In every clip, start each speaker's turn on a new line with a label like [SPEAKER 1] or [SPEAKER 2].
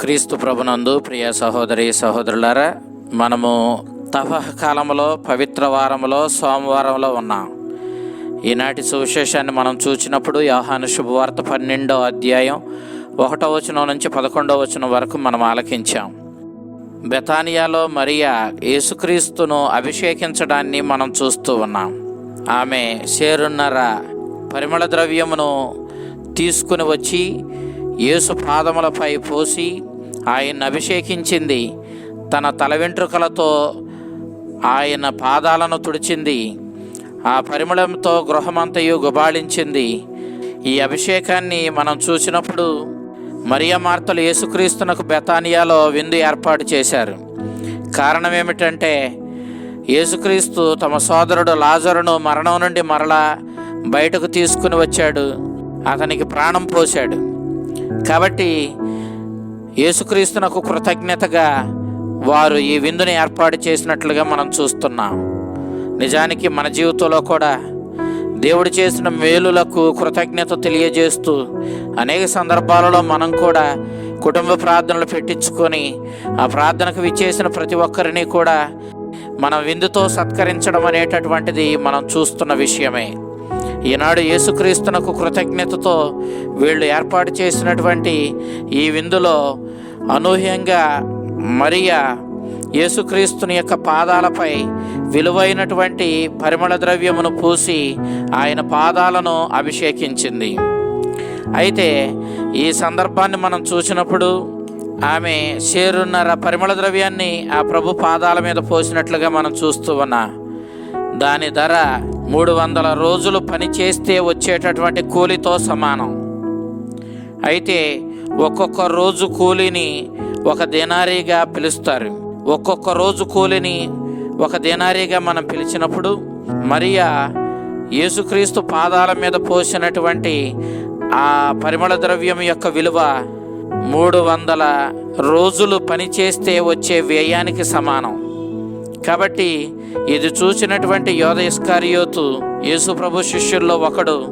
[SPEAKER 1] క్రీస్తు ప్రభునందు ప్రియ సహోదరి సహోదరులారా మనము తపహ కాలంలో పవిత్ర వారంలో సోమవారంలో ఉన్నాం. ఈనాటి సువిశేషాన్ని మనం చూసినప్పుడు యోహాను శుభవార్త పన్నెండో అధ్యాయం ఒకటో వచనం నుంచి పదకొండో వచనం వరకు మనం ఆలకించాం. బెతానియాలో మరియా యేసుక్రీస్తును అభిషేకించడాన్ని మనం చూస్తూ ఉన్నాం. ఆమె చేరున్నర పరిమళ ద్రవ్యమును తీసుకుని వచ్చి యేసు పాదములపై పోసి ఆయన్ని అభిషేకించింది. తన తల వెంట్రుకలతో ఆయన పాదాలను తుడిచింది. ఆ పరిమళంతో గృహమంతయు గుబాళించింది. ఈ అభిషేకాన్ని మనం చూసినప్పుడు మరియ మార్తలు యేసుక్రీస్తునకు బెతానియాలో విందు ఏర్పాటు చేశారు. కారణం ఏమిటంటే యేసుక్రీస్తు తమ సోదరుడు లాజరును మరణం నుండి మరలా బయటకు తీసుకుని వచ్చాడు. అతనికి ప్రాణం పోశాడు. కాబట్టి యేసుక్రీస్తునకు కృతజ్ఞతగా వారు ఈ విందుని ఏర్పాటు చేసినట్లుగా మనం చూస్తున్నాం. నిజానికి మన జీవితంలో కూడా దేవుడు చేసిన మేలులకు కృతజ్ఞత తెలియజేస్తూ అనేక సందర్భాలలో మనం కూడా కుటుంబ ప్రార్థనలు పెట్టించుకొని ఆ ప్రార్థనకు విచ్చేసిన ప్రతి ఒక్కరిని కూడా మన విందుతో సత్కరించడం అనేటటువంటిది మనం చూస్తున్న విషయమే. ఈనాడు యేసుక్రీస్తునకు కృతజ్ఞతతో వీళ్ళు ఏర్పాటు చేసినటువంటి ఈ విందులో అనూహ్యంగా మరియా యేసుక్రీస్తుని యొక్క పాదాలపై విలువైనటువంటి పరిమళ ద్రవ్యమును పూసి ఆయన పాదాలను అభిషేకించింది. అయితే ఈ సందర్భాన్ని మనం చూసినప్పుడు ఆమె చేరున్నర పరిమళ ద్రవ్యాన్ని ఆ ప్రభు పాదాల మీద పోసినట్లుగా మనం చూస్తూ ఉన్నా. దాని ధర మూడు వందల రోజులు పని చేస్తే వచ్చేటటువంటి కూలితో సమానం. అయితే ఒక్కొక్క రోజు కూలిని ఒక దేనారీగా పిలుస్తారు. ఒక్కొక్క రోజు కూలిని ఒక దేనారీగా మనం పిలిచినప్పుడు మరియా యేసుక్రీస్తు పాదాల మీద పోసినటువంటి ఆ పరిమళ ద్రవ్యం యొక్క విలువ మూడు వందల రోజులు పనిచేస్తే వచ్చే వ్యయానికి సమానం. కాబట్టి ఇది చూసినటువంటి యోధ ఇస్కారియోతు యేసుప్రభు శిష్యుల్లో ఒకడు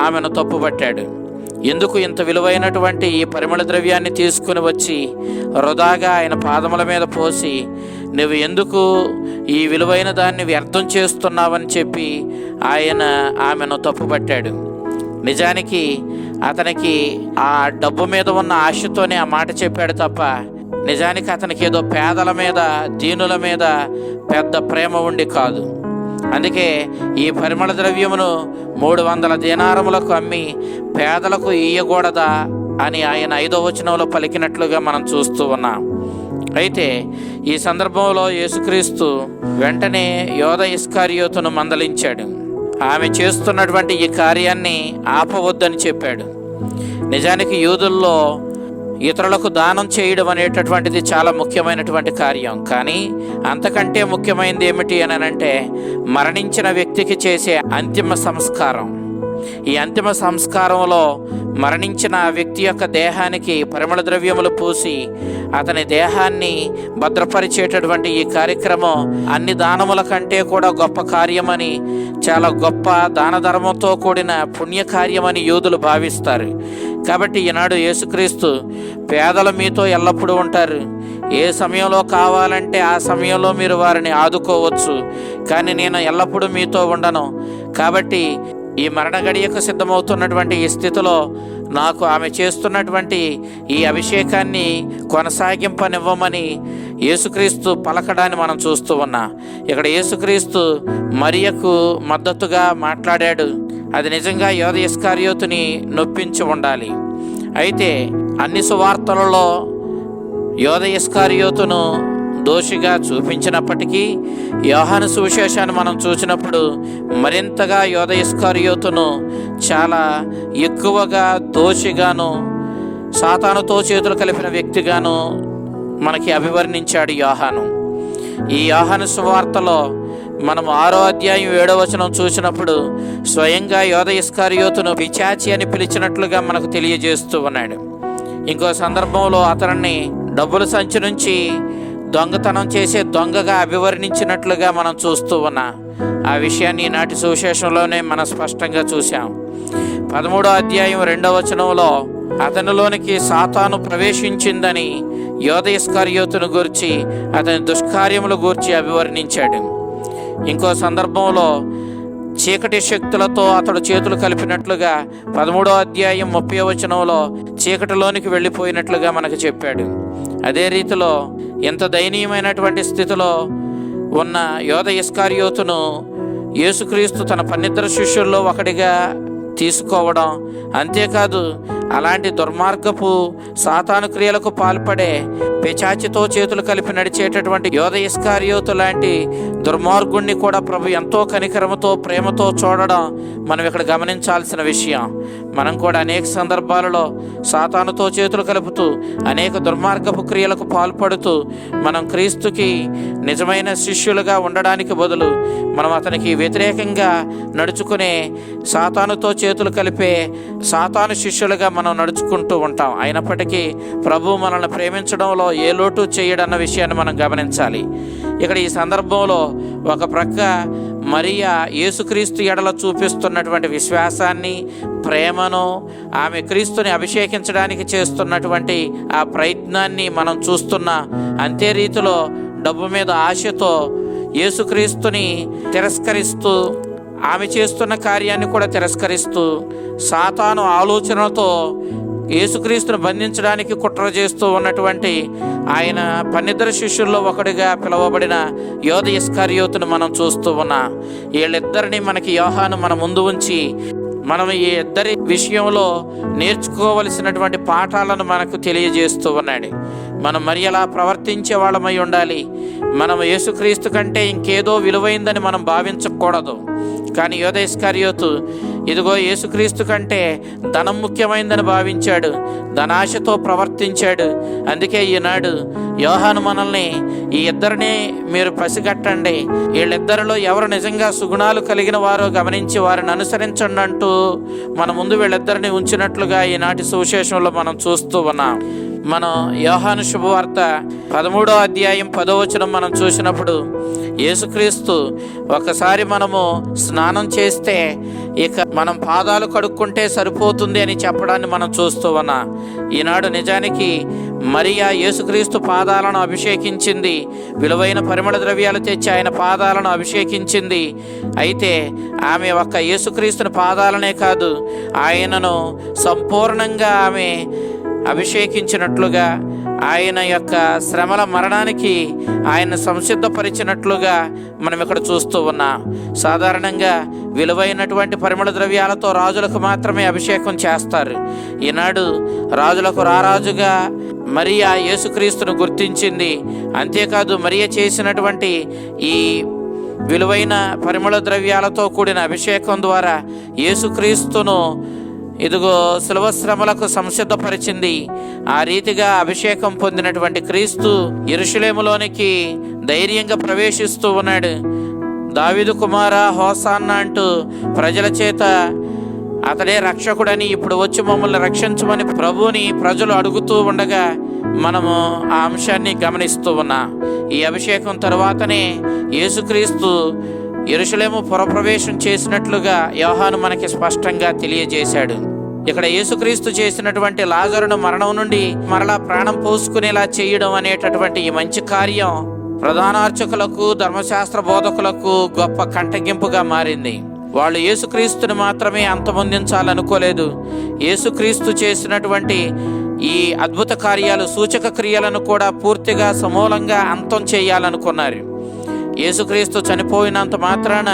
[SPEAKER 1] ఆమెను తప్పుపట్టాడు. ఎందుకు ఇంత విలువైనటువంటి ఈ పరిమళ ద్రవ్యాన్ని తీసుకుని వచ్చి వృధాగా ఆయన పాదముల మీద పోసి నువ్వు ఎందుకు ఈ విలువైన దాన్ని వ్యర్థం చేస్తున్నావని చెప్పి ఆయన ఆమెను తప్పుపట్టాడు. నిజానికి అతనికి ఆ డబ్బు మీద ఉన్న ఆశతోనే ఆ మాట చెప్పాడు తప్ప నిజానికి అతనికి ఏదో పేదల మీద దీనుల మీద పెద్ద ప్రేమ ఉండి కాదు. అందుకే ఈ పరిమళ ద్రవ్యమును మూడు వందల దీనారములకు అమ్మి పేదలకు ఇయ్యకూడదా అని ఆయన ఐదో వచనంలో పలికినట్లుగా మనం చూస్తూ ఉన్నాం. అయితే ఈ సందర్భంలో యేసుక్రీస్తు వెంటనే యోధ ఇస్కారియోతును మందలించాడు. ఆమె చేస్తున్నటువంటి ఈ కార్యాన్ని ఆపవద్దని చెప్పాడు. నిజానికి యూదుల్లో ఇతరులకు దానం చేయడం అనేటటువంటిది చాలా ముఖ్యమైనటువంటి కార్యం. కానీ అంతకంటే ముఖ్యమైనది ఏమిటి అని అంటే మరణించిన వ్యక్తికి చేసే అంతిమ సంస్కారం. ఈ అంతిమ సంస్కారంలో మరణించిన వ్యక్తి యొక్క దేహానికి పరిమళ ద్రవ్యములు పూసి అతని దేహాన్ని భద్రపరిచేటటువంటి ఈ కార్యక్రమం అన్ని దానముల కంటే కూడా గొప్ప కార్యమని చాలా గొప్ప దాన ధర్మంతో కూడిన పుణ్యకార్యమని యూదులు భావిస్తారు. కాబట్టి ఈనాడు యేసుక్రీస్తు పేదలు మీతో ఎల్లప్పుడూ ఉంటారు. ఏ సమయంలో కావాలంటే ఆ సమయంలో మీరు వారిని ఆదుకోవచ్చు. కానీ నేను ఎల్లప్పుడూ మీతో ఉండను. కాబట్టి ఈ మరణ గడియకు సిద్ధమవుతున్నటువంటి ఈ స్థితిలో నాకు ఆమె చేస్తున్నటువంటి ఈ అభిషేకాన్ని కొనసాగింపనివ్వమని యేసుక్రీస్తు పలకడాన్ని మనం చూస్తూ ఉన్నా. ఇక్కడ యేసుక్రీస్తు మరియకు మద్దతుగా మాట్లాడాడు. అది నిజంగా యోధ ఇస్కార్యోతుని నొప్పించి ఉండాలి. అయితే అన్ని సువార్తలలో యోధ ఇస్కార్యోతును దోషిగా చూపించినప్పటికీ యోహాను సువిశేషాన్ని మనం చూసినప్పుడు మరింతగా యోధ ఇస్కారియోతును చాలా ఎక్కువగా దోషిగాను సాతానుతో చేతులు కలిపిన వ్యక్తిగాను మనకి అభివర్ణించాడు యోహాను. ఈ యోహాను సువార్తలో మనం ఆరో అధ్యాయం ఏడో వచనం చూసినప్పుడు స్వయంగా యోధ ఇస్కారియోతును పిచాచి అని పిలిచినట్లుగా మనకు తెలియజేస్తూ ఉన్నాడు. ఇంకో సందర్భంలో అతనిని డబ్బుల సంచి నుంచి దొంగతనం చేసే దొంగగా అభివర్ణించినట్లుగా మనం చూస్తూ ఉన్నా. ఆ విషయాన్ని ఈనాటి సువిశేషంలోనే మనం స్పష్టంగా చూసాం పదమూడో అధ్యాయం రెండవ వచనంలో అతనిలోనికి సాతాను ప్రవేశించిందని యోధయస్కర్యోతును గూర్చి అతని దుష్కార్యములు గూర్చి అభివర్ణించాడు. ఇంకో సందర్భంలో చీకటి శక్తులతో అతడు చేతులు కలిపినట్లుగా పదమూడో అధ్యాయం ముప్పై వచనంలో చీకటిలోనికి వెళ్ళిపోయినట్లుగా మనకు చెప్పాడు. అదే రీతిలో ఇంత దయనీయమైనటువంటి స్థితిలో ఉన్న యోధ ఇస్కారియోతును యేసుక్రీస్తు తన పన్నిద్దరు శిష్యుల్లో ఒకటిగా తీసుకోవడం అంతేకాదు అలాంటి దుర్మార్గపు సాతాను క్రియలకు పాల్పడే పిచాచితో చేతులు కలిపి నడిచేటటువంటి యోధ ఇస్కారియోతు లాంటి దుర్మార్గుణ్ణి కూడా ప్రభు ఎంతో కనికరముతో ప్రేమతో చూడడం మనం ఇక్కడ గమనించాల్సిన విషయం. మనం కూడా అనేక సందర్భాలలో సాతానుతో చేతులు కలుపుతూ అనేక దుర్మార్గపు క్రియలకు పాల్పడుతూ మనం క్రీస్తుకి నిజమైన శిష్యులుగా ఉండడానికి బదులు మనం అతనికి వ్యతిరేకంగా నడుచుకునే సాతానుతో చేతులు కలిపే సాతాను శిష్యులుగా మనం నడుచుకుంటూ ఉంటాం. అయినప్పటికీ ప్రభు మనల్ని ప్రేమించడంలో ఏ లోటు చేయడన్న విషయాన్ని మనం గమనించాలి. ఇక్కడ ఈ సందర్భంలో ఒక ప్రక్క మరియా యేసుక్రీస్తు ఎడల చూపిస్తున్నటువంటి విశ్వాసాన్ని ప్రేమను ఆమె క్రీస్తుని అభిషేకించడానికి చేస్తున్నటువంటి ఆ ప్రయత్నాన్ని మనం చూస్తున్న అంతే రీతిలో డబ్బు మీద ఆశతో యేసుక్రీస్తుని తిరస్కరిస్తూ ఆమె చేస్తున్న కార్యాన్ని కూడా తిరస్కరిస్తూ సాతాను ఆలోచనలతో యేసుక్రీస్తును బంధించడానికి కుట్ర చేస్తూ ఉన్నటువంటి ఆయన పన్నిద్దరు శిష్యుల్లో ఒకడిగా పిలువబడిన యోధ ఇస్కర్యోతును మనం చూస్తూ ఉన్నా. వీళ్ళిద్దరిని మనకి యోహాను మన ముందు ఉంచి మనం ఈ ఇద్దరి విషయంలో నేర్చుకోవలసినటువంటి పాఠాలను మనకు తెలియజేస్తూ ఉన్నాడు. మనం మరి ఎలా ప్రవర్తించే వాళ్ళమై ఉండాలి. మనం యేసుక్రీస్తు కంటే ఇంకేదో విలువైందని మనం భావించకూడదు. కానీ యోధేశ్కర్యోతు ఇదిగో యేసుక్రీస్తు కంటే ధనం ముఖ్యమైందని భావించాడు. ధనాశతో ప్రవర్తించాడు. అందుకే ఈనాడు యోహాను మనల్ని ఈ ఇద్దరిని మీరు పసిగట్టండి. వీళ్ళిద్దరిలో ఎవరు నిజంగా సుగుణాలు కలిగిన వారో గమనించి వారిని అనుసరించండి అంటూ మన ముందు వీళ్ళిద్దరిని ఉంచినట్లుగా ఈనాటి సువిశేషంలో మనం చూస్తూ ఉన్నాం. మనం యోహాను శుభవార్త పదమూడో అధ్యాయం పదవచనం మనం చూసినప్పుడు యేసుక్రీస్తు ఒకసారి మనము స్నానం చేస్తే ఇక మనం పాదాలు కడుక్కుంటే సరిపోతుంది అని చెప్పడాన్ని మనం చూస్తూ ఉన్నా. ఈనాడు నిజానికి మరియా యేసుక్రీస్తు పాదాలను అభిషేకించింది. విలువైన పరిమళ ద్రవ్యాలు తెచ్చి ఆయన పాదాలను అభిషేకించింది. అయితే ఆమె ఒక్క యేసుక్రీస్తుని పాదాలనే కాదు ఆయనను సంపూర్ణంగా ఆమె అభిషేకించినట్లుగా ఆయన యొక్క శ్రమల మరణానికి ఆయన సంసిద్ధపరిచినట్లుగా మనం ఇక్కడ చూస్తూ ఉన్నాం. సాధారణంగా విలువైనటువంటి పరిమళ ద్రవ్యాలతో రాజులకు మాత్రమే అభిషేకం చేస్తారు. ఈనాడు రాజులకు రారాజుగా మరియా యేసుక్రీస్తును గుర్తించింది. అంతేకాదు మరియ చేసినటువంటి ఈ విలువైన పరిమళ ద్రవ్యాలతో కూడిన అభిషేకం ద్వారా యేసుక్రీస్తును ఇదిగో సులభ శ్రమలకు సంసిద్ధపరిచింది. ఆ రీతిగా అభిషేకం పొందినటువంటి క్రీస్తు ఇరుషులేములోనికి ధైర్యంగా ప్రవేశిస్తూ ఉన్నాడు. దావిదు కుమార హోసాన్న అంటూ ప్రజల చేత అతడే రక్షకుడని ఇప్పుడు వచ్చి మమ్మల్ని రక్షించమని ప్రభువుని ప్రజలు అడుగుతూ ఉండగా మనము ఆ అంశాన్ని గమనిస్తూ ఉన్నా. ఈ అభిషేకం తర్వాతనే యేసుక్రీస్తు ఎరుసలేము పురప్రవేశం చేసినట్లుగా యోహాను మనకి స్పష్టంగా తెలియజేశాడు. ఇక్కడ యేసుక్రీస్తు చేసినటువంటి లాజరును మరణం నుండి మరలా ప్రాణం పోసుకునేలా చేయడం అనేటటువంటి ఈ మంచి కార్యం ప్రధానార్చకులకు ధర్మశాస్త్ర బోధకులకు గొప్ప కంటగింపుగా మారింది. వాళ్ళు యేసుక్రీస్తుని మాత్రమే అంతమొందించాలనుకోలేదు. యేసుక్రీస్తు చేసినటువంటి ఈ అద్భుత కార్యాలు సూచక క్రియలను కూడా పూర్తిగా సమూలంగా అంతం చేయాలనుకున్నారు. యేసుక్రీస్తు చనిపోయినంత మాత్రాన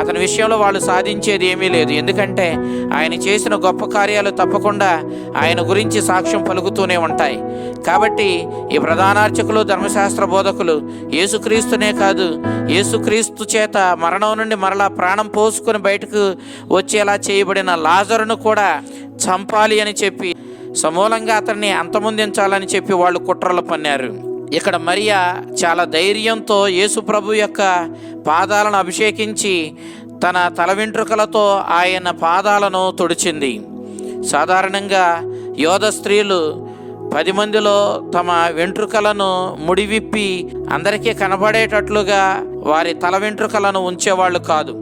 [SPEAKER 1] అతని విషయంలో వాళ్ళు సాధించేది ఏమీ లేదు. ఎందుకంటే ఆయన చేసిన గొప్ప కార్యాలు తప్పకుండా ఆయన గురించి సాక్ష్యం పలుకుతూనే ఉంటాయి. కాబట్టి ఈ ప్రధానార్చకులు ధర్మశాస్త్ర బోధకులు యేసుక్రీస్తునే కాదు యేసుక్రీస్తు చేత మరణం నుండి మరలా ప్రాణం పోసుకొని బయటకు వచ్చేలా చేయబడిన లాజరును కూడా చంపాలి అని చెప్పి సమూలంగా అతన్ని అంతమొందించాలని చెప్పి వాళ్ళు కుట్రలు పన్నారు. ఇక్కడ మరియా చాలా ధైర్యంతో యేసు ప్రభు యొక్క పాదాలను అభిషేకించి తన తల వెంట్రుకలతో ఆయన పాదాలను తుడిచింది. సాధారణంగా యోధ స్త్రీలు పది మందిలో తమ వెంట్రుకలను ముడివిప్పి అందరికీ కనబడేటట్లుగా వారి తల వెంట్రుకలను ఉంచేవాళ్ళు కాదు.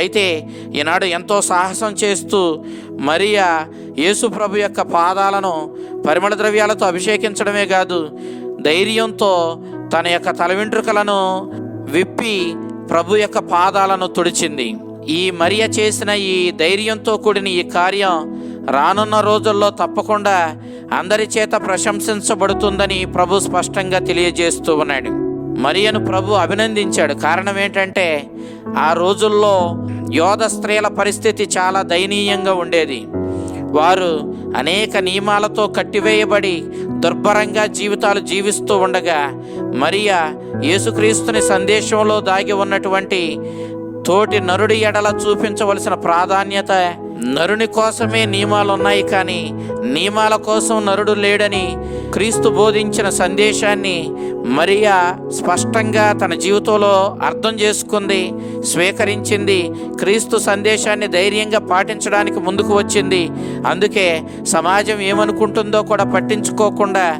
[SPEAKER 1] అయితే ఈనాడు ఎంతో సాహసం చేస్తూ మరియా యేసుప్రభు యొక్క పాదాలను పరిమళ ద్రవ్యాలతో అభిషేకించడమే కాదు ధైర్యంతో తన యొక్క తల వెంట్రుకలను విప్పి ప్రభు యొక్క పాదాలను తుడిచింది. ఈ మరియ చేసిన ఈ ధైర్యంతో కూడిన ఈ కార్యం రానున్న రోజుల్లో తప్పకుండా అందరి చేత ప్రశంసించబడుతుందని ప్రభు స్పష్టంగా తెలియజేస్తూ ఉన్నాడు. మరియను ప్రభు అభినందించాడు. కారణం ఏంటంటే ఆ రోజుల్లో యోధ స్త్రీల పరిస్థితి చాలా దయనీయంగా ఉండేది. వారు అనేక నియమాలతో కట్టివేయబడి దుర్భరంగా జీవితాలు జీవిస్తూ ఉండగా మరియా యేసుక్రీస్తుని సందేశంలో దాగి ఉన్నటువంటి తోటి నరుడి ఎడల చూపించవలసిన ప్రాధాన్యత నరుని కోసమే నియమాలు ఉన్నాయి కానీ నియమాల కోసం నరుడు లేడని క్రీస్తు బోధించిన సందేశాన్ని మరియా స్పష్టంగా తన జీవితంలో అర్థం చేసుకుంది స్వీకరించింది క్రీస్తు సందేశాన్ని ధైర్యంగా పాటించడానికి ముందుకు వచ్చింది. అందుకే సమాజం ఏమనుకుంటుందో కూడా పట్టించుకోకుండా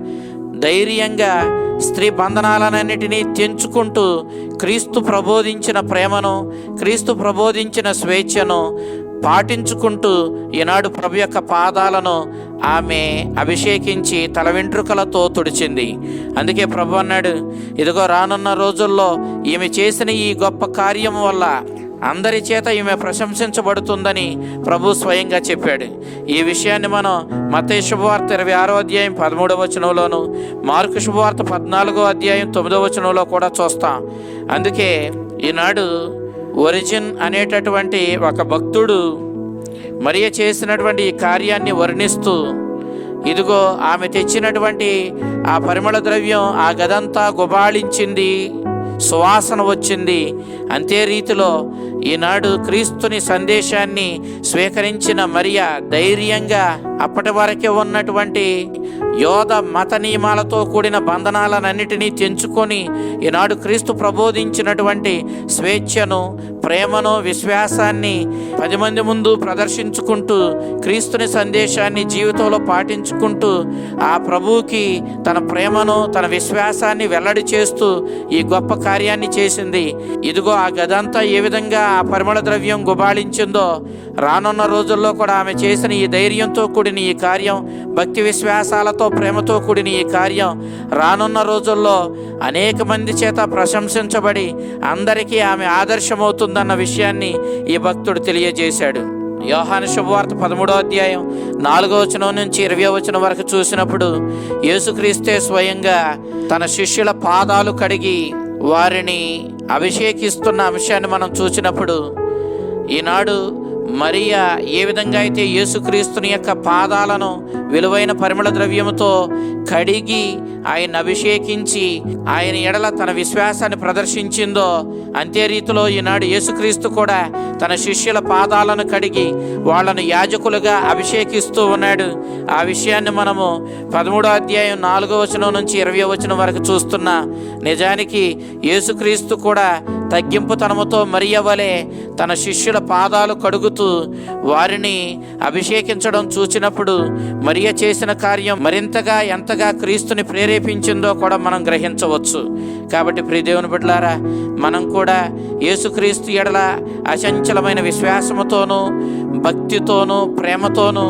[SPEAKER 1] ధైర్యంగా స్త్రీ బంధనాలన్నిటినీ తెంచుకుంటూ క్రీస్తు ప్రబోధించిన ప్రేమను క్రీస్తు ప్రబోధించిన స్వేచ్ఛను పాటించుకుంటూ ఈనాడు ప్రభు యొక్క పాదాలను ఆమె అభిషేకించి తల వెంట్రుకలతో తుడిచింది. అందుకే ప్రభు అన్నాడు ఇదిగో రానున్న రోజుల్లో ఈమె చేసిన ఈ గొప్ప కార్యం వల్ల అందరి చేత ఈమె ప్రశంసించబడుతుందని ప్రభు స్వయంగా చెప్పాడు. ఈ విషయాన్ని మనం మతే శుభవార్త ఇరవై ఆరో అధ్యాయం పదమూడవ వచనంలోను మార్కు శుభవార్త పద్నాలుగో అధ్యాయం తొమ్మిదవ వచనంలో కూడా చూస్తాం. అందుకే ఈనాడు ఒరిజిన్ అనేటటువంటి ఒక భక్తుడు మరియ చేసినటువంటి ఈ కార్యాన్ని వర్ణిస్తూ ఇదిగో ఆమె తెచ్చినటువంటి ఆ పరిమళ ద్రవ్యం ఆ గదంతా గుబాళించింది సువాసన వచ్చింది. అంతే రీతిలో ఈనాడు క్రీస్తుని సందేశాన్ని స్వీకరించిన మరియా ధైర్యంగా అప్పటి వరకే ఉన్నటువంటి యోధ మత నియమాలతో కూడిన బంధనాలన్నిటినీ తెంచుకొని ఈనాడు క్రీస్తు ప్రబోధించినటువంటి స్వేచ్ఛను ప్రేమను విశ్వాసాన్ని పది మంది ముందు ప్రదర్శించుకుంటూ క్రీస్తుని సందేశాన్ని జీవితంలో పాటించుకుంటూ ఆ ప్రభువుకి తన ప్రేమను తన విశ్వాసాన్ని వెల్లడి చేస్తూ ఈ గొప్ప కార్యాన్ని చేసింది. ఇదిగో ఆ గదంతా ఏ విధంగా పరిమళ ద్రవ్యం గుబాళించిందో రానున్న రోజుల్లో కూడా ఆమె చేసిన ఈ ధైర్యంతో కూడిన ఈ కార్యం భక్తి విశ్వాసాలతో ప్రేమతో కూడిన ఈ కార్యం రానున్న రోజుల్లో అనేక మంది చేత ప్రశంసించబడి అందరికీ ఆమె ఆదర్శమవుతుందన్న విషయాన్ని ఈ భక్తుడు తెలియజేశాడు. యోహాను శుభవార్త పదమూడో అధ్యాయం నాలుగో వచనం నుంచి ఇరవై వచనం వరకు చూసినప్పుడు యేసుక్రీస్తే స్వయంగా తన శిష్యుల పాదాలు కడిగి వారిని అభిషేకిస్తున్న అంశాన్ని మనం చూసినప్పుడు ఈనాడు మరియా ఏ విధంగా అయితే యేసుక్రీస్తుని యొక్క పాదాలను విలువైన పరిమళ ద్రవ్యముతో కడిగి ఆయన అభిషేకించి ఆయన ఎడల తన విశ్వాసాన్ని ప్రదర్శించిందో అంతే రీతిలో ఈనాడు యేసుక్రీస్తు కూడా తన శిష్యుల పాదాలను కడిగి వాళ్ళను యాజకులుగా అభిషేకిస్తూ ఉన్నాడు. ఆ విషయాన్ని మనము పదమూడో అధ్యాయం నాలుగో వచనం నుంచి ఇరవై వచనం వరకు చూస్తున్నా నిజానికి యేసుక్రీస్తు కూడా తగ్గింపుతనముతో మరియవలే తన శిష్యుల పాదాలు కడుగుతూ వారిని అభిషేకించడం చూచినప్పుడు మరియ చేసిన కార్యం మరింతగా ఎంతగా క్రీస్తుని ప్రేరేపించిందో కూడా మనం గ్రహించవచ్చు. కాబట్టి ప్రియదేవుని బిడ్డలారా మనం కూడా యేసుక్రీస్తు ఎడల అచంచలమైన విశ్వాసముతోనూ భక్తితోనూ ప్రేమతోనూ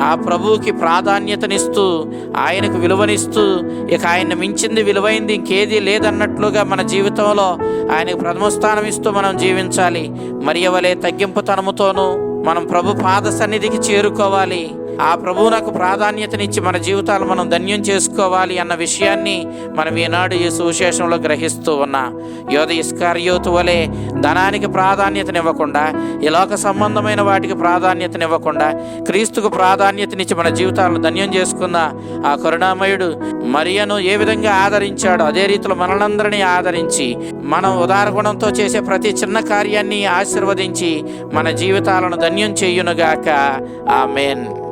[SPEAKER 1] ఆ ప్రభువుకి ప్రాధాన్యతనిస్తూ ఆయనకు విలువనిస్తూ ఇక ఆయన మించింది విలువైంది ఇంకేది లేదన్నట్లుగా మన జీవితంలో ఆయనకు ప్రథమ స్థానం ఇస్తూ మనం జీవించాలి. మరియవలే తగ్గింపుతనముతోనూ మనం ప్రభు పాద సన్నిధికి చేరుకోవాలి. ఆ ప్రభువునకు ప్రాధాన్యతనిచ్చి మన జీవితాలు మనం ధన్యం చేసుకోవాలి అన్న విషయాన్ని మనం ఈనాడు ఈ సువిశేషంలో గ్రహిస్తూ ఉన్నా. యోధ ఇస్కార్యోతు వలె ధనానికి ప్రాధాన్యతనివ్వకుండా ఈ లోక సంబంధమైన వాటికి ప్రాధాన్యతనివ్వకుండా క్రీస్తుకు ప్రాధాన్యతనిచ్చి మన జీవితాలను ధన్యం చేసుకున్న ఆ కరుణామయుడు మరియను ఏ విధంగా ఆదరించాడో అదే రీతిలో మనలందరినీ ఆదరించి మనం ఉదార గుణంతో చేసే ప్రతి చిన్న కార్యాన్ని ఆశీర్వదించి మన జీవితాలను ధన్యం చేయునుగాక. ఆమెన్.